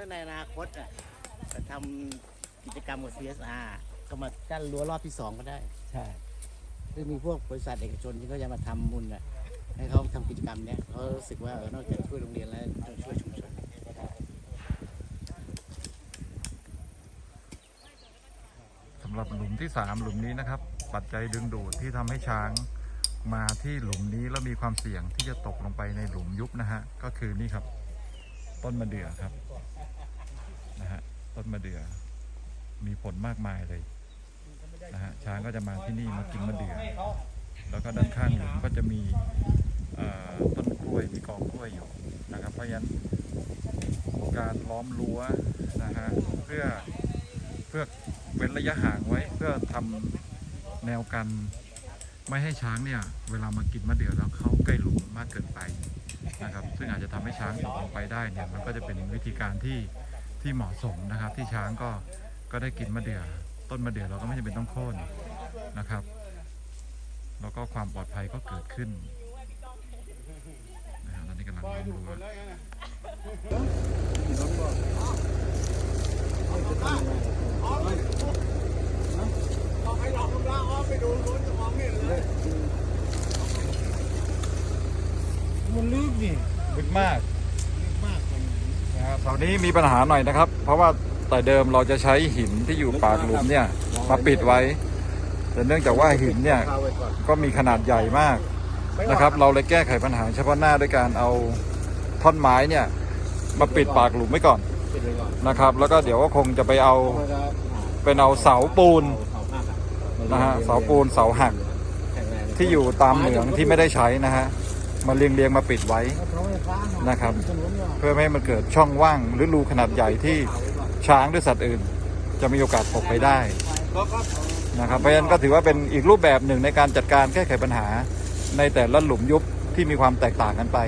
ถ้าในอนาคตอะจะทำกิจกรรมกับ CSR ก็มากั้นรั้วรอบที่สองก็ได้ ใช่ซึ่งมีพวกบริษัทเอกชนที่เขาจะมาทำบุญอะให้เขาทำกิจกรรมเนี้ยเขารู้สึกว่าเออนอกจากช่วยโรงเรียนแล้วต้องช่วยชุมชนสำหรับหลุมที่สามหลุมนี้นะครับ ปัจจัยดึงดูดที่ทำให้ช้างมาที่หลุมนี้แล้วมีความเสี่ยงที่จะตกลงไปในหลุมยุบนะฮะก็คือนี่ครับ ต้นมะเดื่อครับนะฮะต้นมะเดื่อมีผลมากมายเลยนะฮะช้างก็จะมาที่นี่มากินมะเดื่อแล้วก็ด้านข้างหลุมก็จะมีต้นกล้วยมีกองกล้วยอยู่นะครับ เพราะฉะนั้นการล้อมรั้วนะฮะเพื่อเพื่อเว้นระยะห่างไว้เพื่อทำแนวกัน ไม่ให้ช้างเนี่ยเวลามากินมะเดื่อแล้วเข้าใกล้หลุมมากเกินไปนะครับ ซึ่งอาจจะทำให้ช้างตกลงไปได้เนี่ยมันก็จะเป็นวิธีการที่ที่เหมาะสมนะครับ ที่ช้างก็ก็ได้กินมะเดื่อต้นมะเดื่อเราก็ไม่จำเป็นต้องโค่นนะครับ แล้วก็ความปลอดภัยก็เกิดขึ้นนะครับตอนนี้กำลังล้อมรั้ว มันลึกนี่ลึกมากลึกมากเลยนะครับตอนนี้มีปัญหาหน่อยนะครับ เพราะว่าแต่เดิมเราจะใช้หินที่อยู่ปากหลุมเนี่ยมาปิดไว้ แต่เนื่องจากว่าหินเนี่ยก็มีขนาดใหญ่มากนะครับ เราเลยแก้ไขปัญหา เฉพาะหน้าด้วยการเอาท่อนไม้เนี่ยมาปิดปากหลุมไว้ก่อนนะครับ แล้วก็เดี๋ยวก็คงจะไปเอาเป็นเอาเสาปูนนะฮะเสาปูนเสาหักที่อยู่ตามเหมืองที่ไม่ได้ใช้นะฮะ มาเรียงเรียงมาปิดไว้นะครับ เพื่อไม่ให้มันเกิดช่องว่างหรือรูขนาดใหญ่ที่ช้างหรือสัตว์อื่น จะมีโอกาสตกไปได้นะครับเพราะฉะนั้นก็ถือว่าเป็นอีกรูปแบบหนึ่งในการจัดการแก้ไขปัญหาในแต่ละหลุมยุบที่มีความแตกต่างกันไป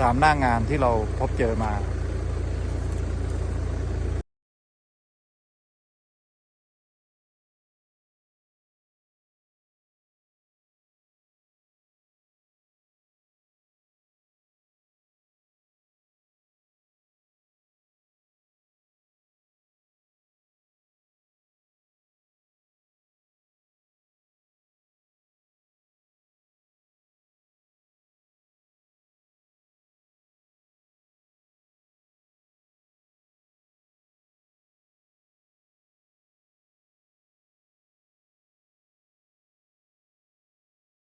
ตามหน้างานที่เราพบเจอมา